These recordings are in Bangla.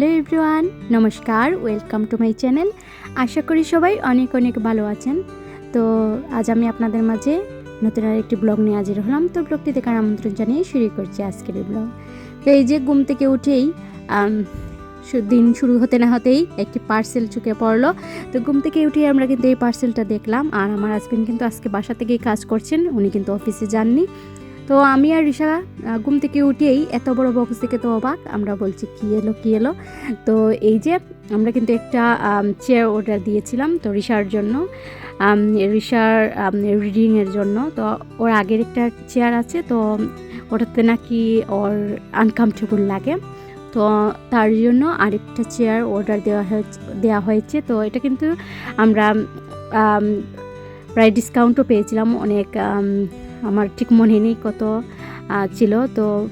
হ্যালো এভরিওয়ান, নমস্কার, ওয়েলকাম টু মাই চ্যানেল। আশা করি সবাই অনেক অনেক ভালো আছেন। তো আজ আমি আপনাদের মাঝে নতুন আর একটি ব্লগ নিয়ে হাজির হলাম। তো ব্লগটি দেখার আমন্ত্রণ জানিয়ে শুরু করছি আজকের এই ব্লগ। তো এই যে ঘুম থেকে উঠেই দিন শুরু হতে না হতেই একটি পার্সেল চুকে পড়ল। তো ঘুম থেকে উঠেই আমরা কিন্তু এই পার্সেলটা দেখলাম। আর আমার হাজবেন্ড কিন্তু আজকে বাসা থেকেই কাজ করছেন। উনি কিন্তু অফিসে যাননি। তো আমি আর আহ, ঘুম থেকে উঠেই এত বড় বক্স থেকে তো অবাক। আমরা বলছি কি এলো কি এলো? তো এই যে আমরা কিন্তু একটা চেয়ার অর্ডার দিয়েছিলাম তো রিসার জন্য রিসার রিডিংয়ের জন্য। তো ওর আগের একটা চেয়ার আছে তো ওটাতে নাকি ওর আনকমফর্টেবল লাগে। তো তার জন্য আরেকটা চেয়ার অর্ডার দেওয়া হয়েছে দেওয়া হয়েছে। তো এটা কিন্তু আমরা প্রায় ডিসকাউন্টও পেয়েছিলাম অনেক আমার ঠিক মনে নেই কত ছিল। তো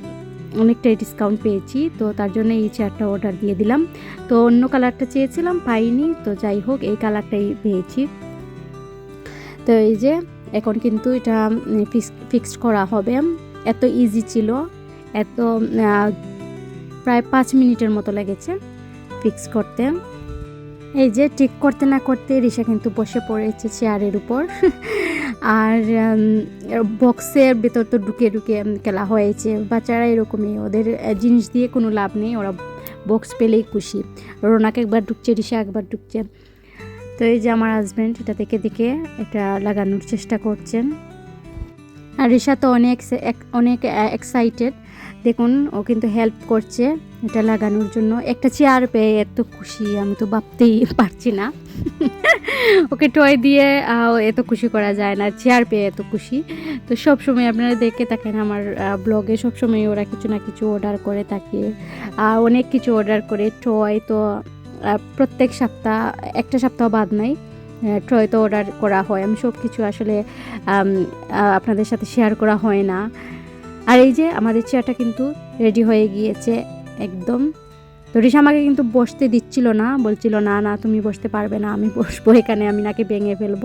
অনেকটাই ডিসকাউন্ট পেয়েছি। তো তার জন্য এই চেয়ারটা অর্ডার দিয়ে দিলাম। তো অন্য কালারটা চেয়েছিলাম, পাইনি। তো যাই হোক, এই কালারটাই পেয়েছি। তো এই যে, এখন কিন্তু এটা ফিক্সড করা হবে। এত ইজি ছিল। এত প্রায় পাঁচ মিনিটের মতো লেগেছে ফিক্স করতে। এই যে, ঠিক করতে না করতে রিসা কিন্তু বসে পড়েছে চেয়ারের উপর। আর বক্সের ভেতর তো ঢুকে ঢুকে খেলা হয়েছে। বাচ্চারা এরকমই, ওদের জিনিস দিয়ে কোনো লাভ নেই, ওরা বক্স পেলেই খুশি। রোনাক একবার ঢুকছে রিসা একবার ঢুকছে। তো এই যে আমার হাজব্যান্ড এটা থেকে দেখে এটা লাগানোর চেষ্টা করছেন। আর রিসা তো অনেক অনেক এক্সাইটেড দেখুন, ও কিন্তু হেল্প করছে এটা লাগানোর জন্য। একটা চেয়ার পেয়ে এত খুশি, আমি তো ভাবতেই পারছি না। ওকে টয় দিয়ে এত খুশি করা যায় না চেয়ার পেয়ে এত খুশি। তো সব সময় আপনারা দেখে থাকেন আমার ব্লগে সব সময় ওরা কিছু না কিছু অর্ডার করে থাকে। অনেক কিছু অর্ডার করে টয় তো প্রত্যেক সপ্তাহ, একটা সপ্তাহ বাদ নাই টয় তো অর্ডার করা হয়। আমি সব কিছু আসলে আপনাদের সাথে শেয়ার করা হয় না। আর এই যে আমাদের চেয়ারটা কিন্তু রেডি হয়ে গিয়েছে, একদম। তো রিসা আমাকে কিন্তু বসতে দিচ্ছিল না, বলছিল, না না, তুমি বসতে পারবে না, আমি বসবো এখানে, আমি নাকি ভেঙে ফেলব।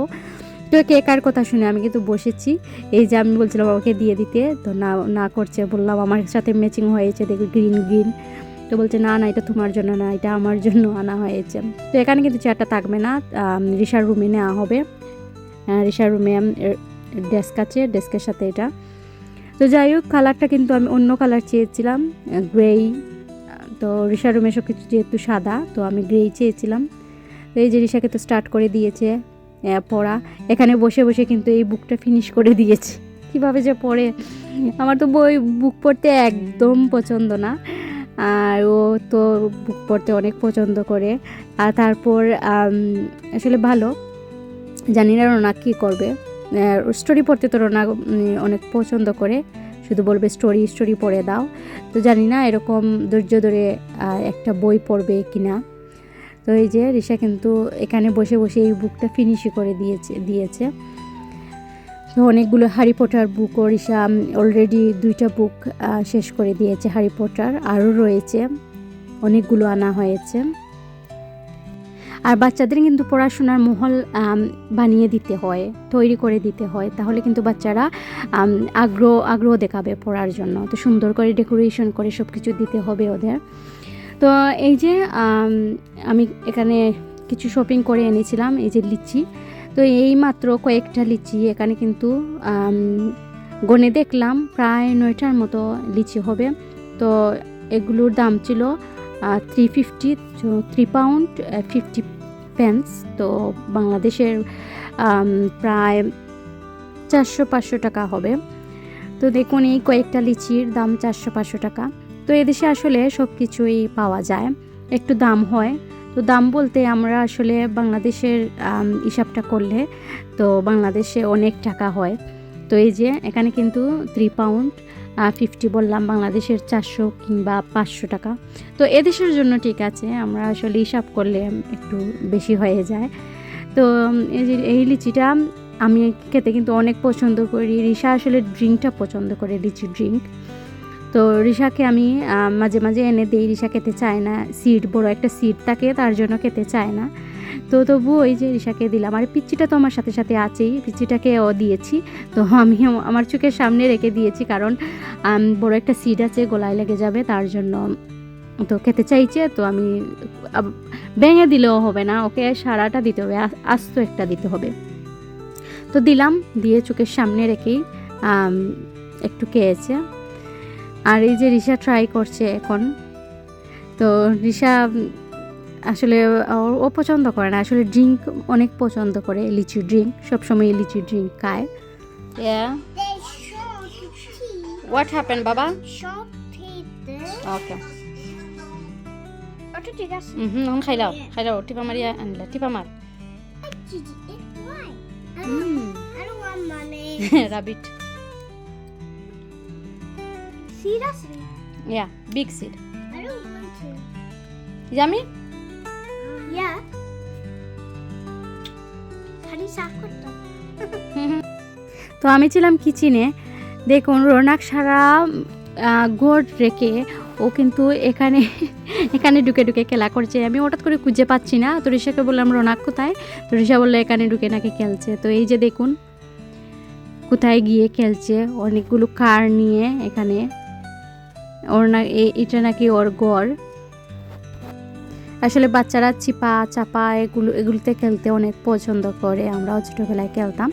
তো কে কার কথা শুনে আমি কিন্তু বসেছি। এই যে আমি বলছিলাম আমাকে দিয়ে দিতে, তো না না করছে, বললাম, আমার সাথে ম্যাচিং হয়েছে, দেখি গ্রিন গ্রিন তো বলছে, না না, এটা তোমার জন্য না, এটা আমার জন্য আনা হয়েছে। তো এখানে কিন্তু চেয়ারটা থাকবে না রিসার রুমে নেওয়া হবে। রিসার রুমে ডেস্ক আছে ডেস্কের সাথে এটা। তো যাই হোক কালারটা কিন্তু আমি অন্য কালার চেয়েছিলাম গ্রেই তো রিসা রুমে সব কিছু যেহেতু সাদা, তো আমি গ্রেই চেয়েছিলাম। তো এই যে রিসাকে তো স্টার্ট করে দিয়েছে পড়া। এখানে বসে বসে কিন্তু এই বুকটা ফিনিশ করে দিয়েছে। কীভাবে যে পড়ে? আমার তো বই বুক পড়তে একদম পছন্দ না। আর ও তো বুক পড়তে অনেক পছন্দ করে। আর তারপর আসলে ভালো। জানি না রোনা কী করবে। স্টোরি পড়তে তো রোনা অনেক পছন্দ করে। শুধু বলবে স্টোরি স্টোরি পড়ে দাও। তো জানি না এরকম ধৈর্য ধরে একটা বই পড়বে কিনা। তো এই যে রিসা কিন্তু এখানে বসে বসে এই বুকটা ফিনিশই করে দিয়েছে দিয়েছে। তো অনেকগুলো হ্যারি পটার বুকও রিসা অলরেডি দুইটা বুক শেষ করে দিয়েছে হ্যারি পটার আরও রয়েছে। অনেকগুলো আনা হয়েছে। আর বাচ্চাদের কিন্তু পড়াশোনার মহল বানিয়ে দিতে হয়, তৈরি করে দিতে হয়। তাহলে কিন্তু বাচ্চারা আগ্রহ আগ্রহ দেখাবে পড়ার জন্য। তো সুন্দর করে ডেকোরেশন করে সব কিছু দিতে হবে ওদের। তো এই যে, আমি এখানে কিছু শপিং করে এনেছিলাম, এই যে লিচি। তো এই মাত্র কয়েকটা লিচি এখানে কিন্তু গনে দেখলাম, প্রায় নয়টার মতো লিচি হবে। তো এগুলোর দাম ছিল three fifty three pound fifty pence তো বাংলাদেশের প্রায় চারশো পাঁচশো টাকা হবে। তো দেখুন, এই কয়েকটা লিচির দাম চারশো পাঁচশো টাকা। তো এদেশে আসলে সব কিছুই পাওয়া যায়। একটু দাম হয়। তো দাম বলতে আমরা আসলে বাংলাদেশের হিসাবটা করলে তো বাংলাদেশে অনেক টাকা হয়। তো এই যে, এখানে কিন্তু থ্রি পাউন্ড ফিফটি বললাম, বাংলাদেশের চারশো কিংবা পাঁচশো টাকা। তো এদেশের জন্য ঠিক আছে, আমরা আসলে হিসাব করলে একটু বেশি হয়ে যায়। তো এই যে এই লিচিটা আমি খেতে কিন্তু অনেক পছন্দ করি। রিসা আসলে ড্রিঙ্কটা পছন্দ করে লিচি ড্রিঙ্ক। তো রিসাকে আমি মাঝে মাঝে এনে দিই রিসা খেতে চায় না। সিট বড় একটা সিট থাকে, তার জন্য খেতে চায় না। তো তবু ওই যে রিসাকে দিলাম। আর পিচ্চিটা তো আমার সাথে সাথে আছেই। পিচ্চিটাকে ও দিয়েছি। তো আমি আমার চোখের সামনে রেখে দিয়েছি কারণ বড় একটা সিট আছে, গলায় লেগে যাবে তার জন্য। তো খেতে চাইছে, তো আমি ভেঙে দিলেও হবে না। ওকে সারাটা দিতে হবে আস্ত একটা দিতে হবে। তো দিলাম, দিয়ে চোখের সামনে রেখেই একটু খেয়েছে। আর এই যে রিসা ট্রাই করছে এখন। তো রিসা আসলে ও- ও পছন্দ করে না। আসলে ড্রিঙ্ক অনেক পছন্দ করে লিচু ড্রিঙ্ক সবসময় লিচু ড্রিঙ্ক খায়। হোয়াট হ্যাপেন বাবা. ওকে guys হুম টিপা মারিয়া আনলা টিপা মার। I don't want. Rabbit See, that's me. তো আমি ছিলাম কিচেনে। দেখুন, রোনাক সারা গোট রেখে ও কিন্তু এখানে এখানে ঢুকে ঢুকে খেলা করছে। আমি হঠাৎ করে খুঁজে পাচ্ছি না। তো ঋষাকে বললাম, রোনাক, কোথায়? তো ঋষা বলল, এখানে ঢুকে নাকি খেলছে। তো এই যে দেখুন, কোথায় গিয়ে খেলছে। অনেকগুলো কার নিয়ে এখানে। ওর না এটা নাকি ওর গড় আসলে বাচ্চারা চিপা, চাপা, এগুলো, এগুলোতে খেলতে অনেক পছন্দ করে। আমরাও ছোটোবেলায় খেলতাম।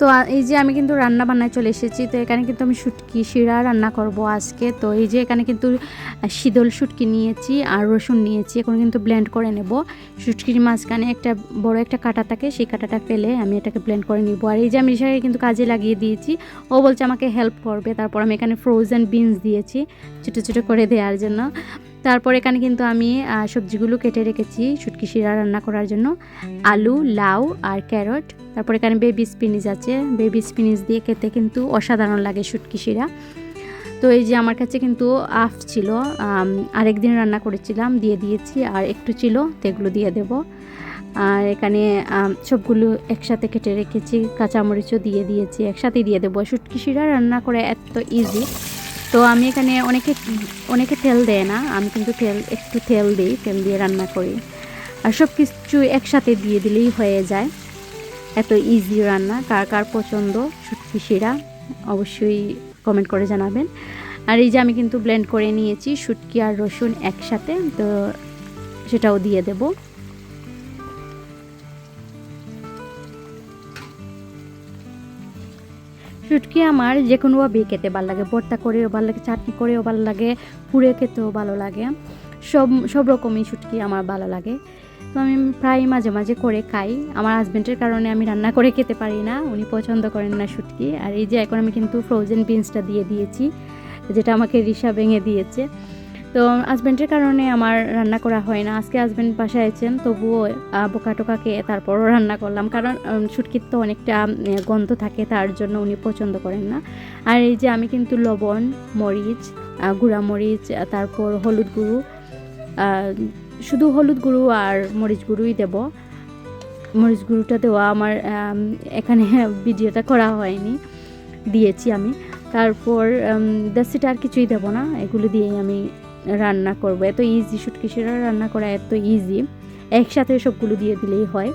তো এই যে আমি কিন্তু রান্না বান্নায় চলে এসেছি, তো এখানে কিন্তু আমি শুটকি, শিরা রান্না করব আজকে। তো এই যে এখানে কিন্তু শীতল শুটকি নিয়েছি আর রসুন নিয়েছি। এখন কিন্তু ব্লেন্ড করে নেব। শুটকির মাঝখানে একটা বড় একটা কাটা থাকে, সেই কাটাটা ফেলে আমি এটাকে ব্লেন্ড করে নিব। আর এই যে আমি রিসাকে কিন্তু কাজে লাগিয়ে দিয়েছি। ও বলছে আমাকে হেল্প করবে। তারপর আমি এখানে ফ্রোজেন বিনস দিয়েছি, ছোটো ছোটো করে দেওয়ার জন্য। তারপর এখানে কিন্তু আমি সবজিগুলো কেটে রেখেছি শুটকি শিরা রান্না করার জন্য। আলু লাউ আর ক্যারট। তারপর এখানে বেবি স্পিনিচ আছে। বেবি স্পিনিচ দিয়ে খেতে কিন্তু অসাধারণ লাগে শুটকি শিরা। তো এই যে আমার কাছে কিন্তু আফ ছিল আম, আরেকদিন রান্না করেছিলাম দিয়ে দিয়েছি আর একটু ছিল তো এগুলো দিয়ে দেব। আর এখানে সবগুলো একসাথে কেটে রেখেছি কাঁচামরিচও দিয়ে দিয়েছি একসাথে দিয়ে দেবো। শুটকি শিরা রান্না করে এত ইজি তো আমি এখানে অনেকে অনেকে তেল দেয় না, আমি কিন্তু তেল, একটু তেল দিই, তেল দিয়ে রান্না করি। আর সব কিছু একসাথে দিয়ে দিলেই হয়ে যায়। এত ইজি রান্না, কার কার পছন্দ শুটকি শিরা, অবশ্যই কমেন্ট করে জানাবেন। আর এই যে আমি কিন্তু ব্লেন্ড করে নিয়েছি শুটকি আর রসুন একসাথে, তো সেটাও দিয়ে দেব। শুটকি আমার, যে কোনো কোনোভাবে খেতে ভালো লাগে। ভর্তা করেও ভালো লাগে, চাটনি করেও ভালো লাগে, পুড়ে খেতেও ভালো লাগে। সব সব রকমই শুটকি আমার ভালো লাগে। তো আমি প্রায় মাঝে মাঝে করে খাই। আমার হাজব্যান্ডের কারণে আমি রান্না করে খেতে পারি না, উনি পছন্দ করেন না শুটকি আর এই যে এখন আমি কিন্তু ফ্রোজেন বিনসটা দিয়ে দিয়েছি, যেটা আমাকে রিসা ভেঙে দিয়েছে। তো হাজব্যান্ডের কারণে আমার রান্না করা হয় না। আজকে হাজব্যান্ড বাসায় আছেন তবুও বোকা টোকাকে তারপরও রান্না করলাম। কারণ শুটকির তো অনেকটা গন্ধ থাকে তার জন্য উনি পছন্দ করেন না। আর এই যে আমি কিন্তু লবণ মরিচ গুঁড়া মরিচ তারপর হলুদ গুঁড়ো শুধু হলুদ গুঁড়ো আর মরিচ গুঁড়োই দেব। মরিচ গুঁড়োটা দেওয়া আমার আম, এখানে ভিডিওটা করা হয়নি দিয়েছি আমি। তারপর দেশিটা আর কিছুই দেবো না। এগুলো দিয়েই আমি রান্না করব। এত ইজি শুটকি শিরা রান্না করা এত ইজি একসাথে সবগুলো দিয়ে দিলেই হয়।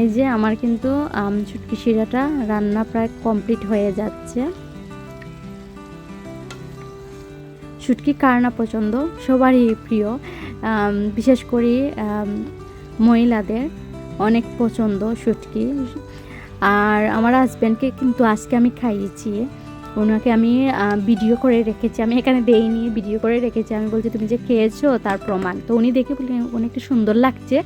এই যে আমার কিন্তু আম শুটকি শিরাটা রান্না প্রায় কমপ্লিট হয়ে যাচ্ছে। শুটকি কার না পছন্দ? সবারই প্রিয়। বিশেষ করে মহিলাদের। অনেক পছন্দ, শুটকি। আর আমার হাজব্যান্ডকে কিন্তু আজকে আমি খাইয়েছি। ওনাকে আমি ভিডিও করে রেখেছি। আমি এখানে দেইনি ভিডিও করে রেখেছি। আমি বলছি, তুমি যে খেয়েছো তার প্রমাণ। তো উনি দেখে বললেন অনেকটা সুন্দর লাগছে,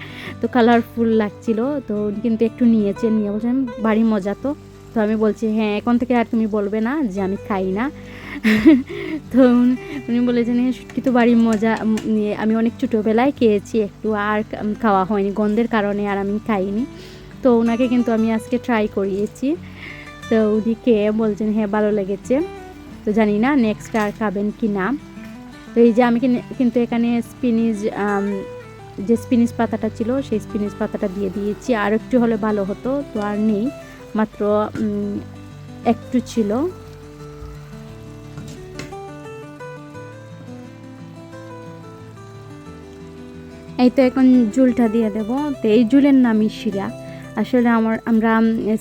তো কালারফুল লাগছিল। তো উনি কিন্তু একটু নিয়েছেন নিয়ে বলছেন বাড়ি মজা তো। তো আমি বলছি হ্যাঁ এখন থেকে আর তুমি বলবে না যে আমি খাই না। তো উনি- বলেছেন "হ্যাঁ, শুটকি তো বাড়ির মজা আমি অনেক ছোটোবেলায় খেয়েছি একটু আর খাওয়া হয়নি গন্ধের কারণে আর আমি খাইনি। তো ওনাকে কিন্তু আমি আজকে ট্রাই করিয়েছি। তো উনি খেয়ে বলছেন হ্যাঁ ভালো লেগেছে। তো জানি না নেক্সট আর খাবেন কি না। তো এই যে আমি কিনে- কিন্তু এখানে স্পিনিচ যে স্পিনিচ পাতাটা ছিল সেই স্পিনিচ পাতাটা দিয়ে দিয়েছি। আর একটু হলে ভালো হতো তো আর নেই। মাত্র একটু ছিল। এই তো এখন জুলটা দিয়ে দেব। তো এই জুলের নামই শিরা। আসলে আমার, আমরা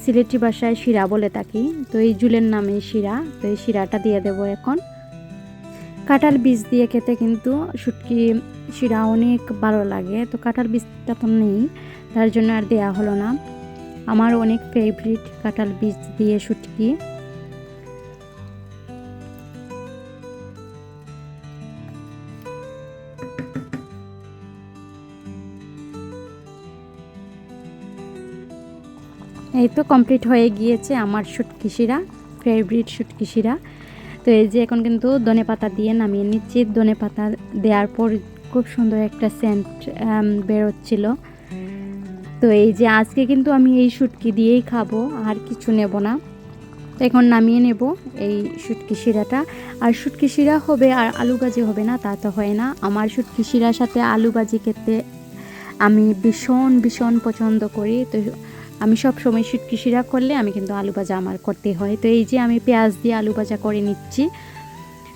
সিলেটি ভাষায় শিরা বলে থাকি। তো এই জুলের নামে শিরা। তো এই শিরাটা দিয়ে দেব এখন। কাঁঠাল বীজ দিয়ে খেতে কিন্তু শুটকি শিরা অনেক ভালো লাগে। তো কাঁঠাল বীজটা তো নেই, তার জন্য আর দেয়া হলো না। আমার অনেক ফেভারিট কাঁঠাল বীজ দিয়ে শুটকি। এই তো কমপ্লিট হয়ে গিয়েছে আমার শুটকিশিরা ফেভারিট শুটকিশিরা তো এই যে এখন কিন্তু ধনে পাতা দিয়ে নামিয়ে নিচ্ছি। ধনে পাতা দেওয়ার পর খুব সুন্দর একটা সেন্ট বেরোচ্ছিল। তো এই যে আজকে কিন্তু আমি এই শুটকি দিয়েই খাব, আর কিছু নেব না। এখন নামিয়ে নেব এই শুটকি শিরাটা আর শুটকি শিরা হবে আর আলু ভাজি হবে না, তা তো হয় না। আমার শুটকি শিরার সাথে আলু ভাজি খেতে আমি ভীষণ ভীষণ পছন্দ করি। তো আমি সব সময় শুটকি শিরা করলে আমি কিন্তু আলু ভাজা আমার করতে হয়। তো এই যে আমি পেঁয়াজ দিয়ে আলু ভাজা করে নিচ্ছি।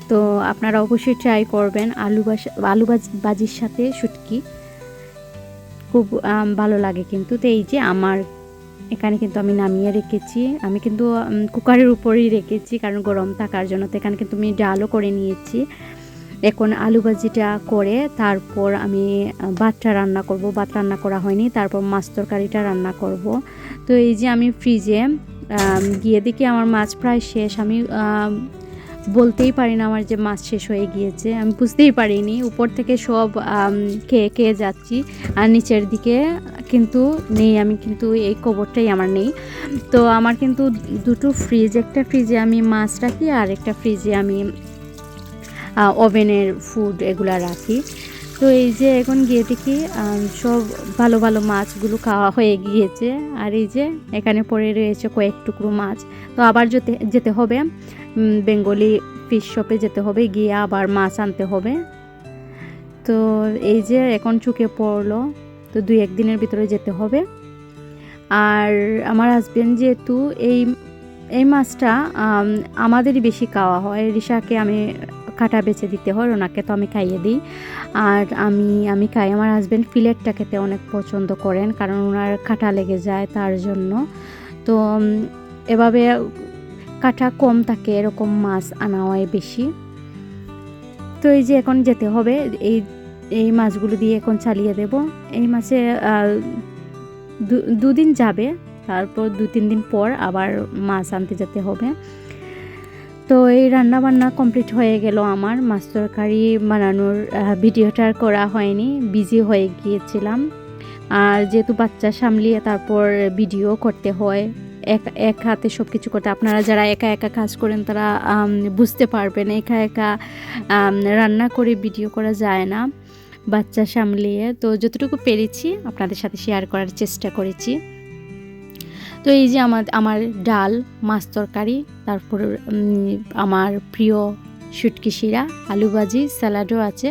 তো আপনারা অবশ্যই ট্রাই করবেন আলু ভাজা আলু ভাজ- ভাজির সাথে শুটকি। খুব ভালো লাগে কিন্তু। তো এই যে আমার এখানে কিন্তু আমি নামিয়ে রেখেছি। আমি কিন্তু কুকারের উপরেই রেখেছি কারণ গরম থাকার জন্য। তো এখানে কিন্তু আমি ডালও করে নিয়েছি। এখন আলু ভাজিটা করে তারপর আমি ভাতটা রান্না করব। ভাত রান্না করা হয়নি, তারপর মাছ তরকারিটা রান্না করব। তো এই যে আমি ফ্রিজে গিয়ে দেখি আমার মাছ প্রায় শেষ। আমি বলতেই পারি না আমার যে মাছ শেষ হয়ে গিয়েছে। আমি বুঝতেই পারিনি। উপর থেকে সব খেয়ে খেয়ে যাচ্ছি। আর নিচের দিকে কিন্তু নেই। আমি কিন্তু এই কবরটাই আমার নেই। তো আমার কিন্তু দুটো ফ্রিজ একটা ফ্রিজে আমি মাছ রাখি আর একটা ফ্রিজে আমি ওভেনের ফুড এগুলো রাখি। তো এই যে এখন গিয়ে দেখি সব ভালো ভালো মাছগুলো খাওয়া হয়ে গিয়েছে। আর এই যে এখানে পড়ে রয়েছে কয়েক টুকরো মাছ। তো আবার যেতে যেতে হবে। বেঙ্গলি ফিশ শপে যেতে হবে, গিয়ে আবার মাছ আনতে হবে। তো এই যে এখন চুকে পড়ল, তো দুই একদিনের ভিতরে যেতে হবে। আর আমার হাজবেন্ড যেহেতু এই এই মাছটা আমাদেরই বেশি খাওয়া হয়। রিশাকে আমি কাটা বেছে দিতে হয়, ওনাকে তো আমি খাইয়ে দিই। আর আমি আমি খাই। আমার হাজব্যান্ড ফিলেটটা খেতে অনেক পছন্দ করেন, কারণ ওনার কাটা লেগে যায় তার জন্য। তো এভাবে কাটা কম থাকে, এরকম মাছ আনা হয় বেশি। তো এই যে এখন যেতে হবে, এই এই মাছগুলো দিয়ে এখন চালিয়ে দেব। এই মাছে দুদিন যাবে, তারপর দু তিন দিন পর আবার মাছ আনতে যেতে হবে। তো এই রান্না বান্না কমপ্লিট হয়ে গেল আমার। মাছ তরকারি বানানোর ভিডিওটা আর করা হয়নি বিজি হয়ে গিয়েছিলাম। আর যেহেতু বাচ্চা সামলিয়ে তারপর ভিডিও করতে হয়, এক এক হাতে সব কিছু করতে আপনারা যারা একা একা কাজ করেন তারা বুঝতে পারবেন, একা একা রান্না করে ভিডিও করা যায় না বাচ্চা সামলিয়ে। তো যতটুকু পেরেছি আপনাদের সাথে শেয়ার করার চেষ্টা করেছি। তো এই যে আমার আমার ডাল, মাছ তরকারি, তারপর আমার প্রিয় শুটকি শিরা, আলু ভাজি, স্যালাডও আছে।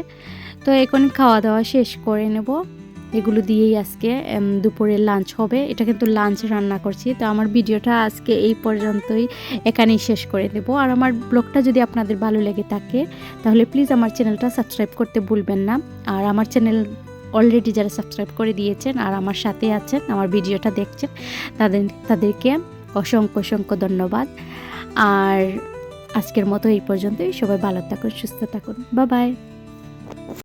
তো এখন খাওয়া দাওয়া শেষ করে নেব। এগুলো দিয়েই আজকে দুপুরের লাঞ্চ হবে। এটা কিন্তু লাঞ্চ রান্না করছি। তো আমার ভিডিওটা আজকে এই পর্যন্তই। এখানেই শেষ করে দেব আর আমার ব্লগটা যদি আপনাদের ভালো লেগে থাকে, তাহলে প্লিজ আমার চ্যানেলটা সাবস্ক্রাইব করতে ভুলবেন না। আর আমার চ্যানেল অলরেডি যারা সাবস্ক্রাইব করে দিয়েছেন আর আমার সাথে আছেন, আমার ভিডিওটা দেখছেন, তাদের, তাদেরকে অসংখ্য অসংখ্য ধন্যবাদ। আর আজকের মতো এই পর্যন্তই। সবাই ভালো থাকুন, সুস্থ থাকুন। বা বাই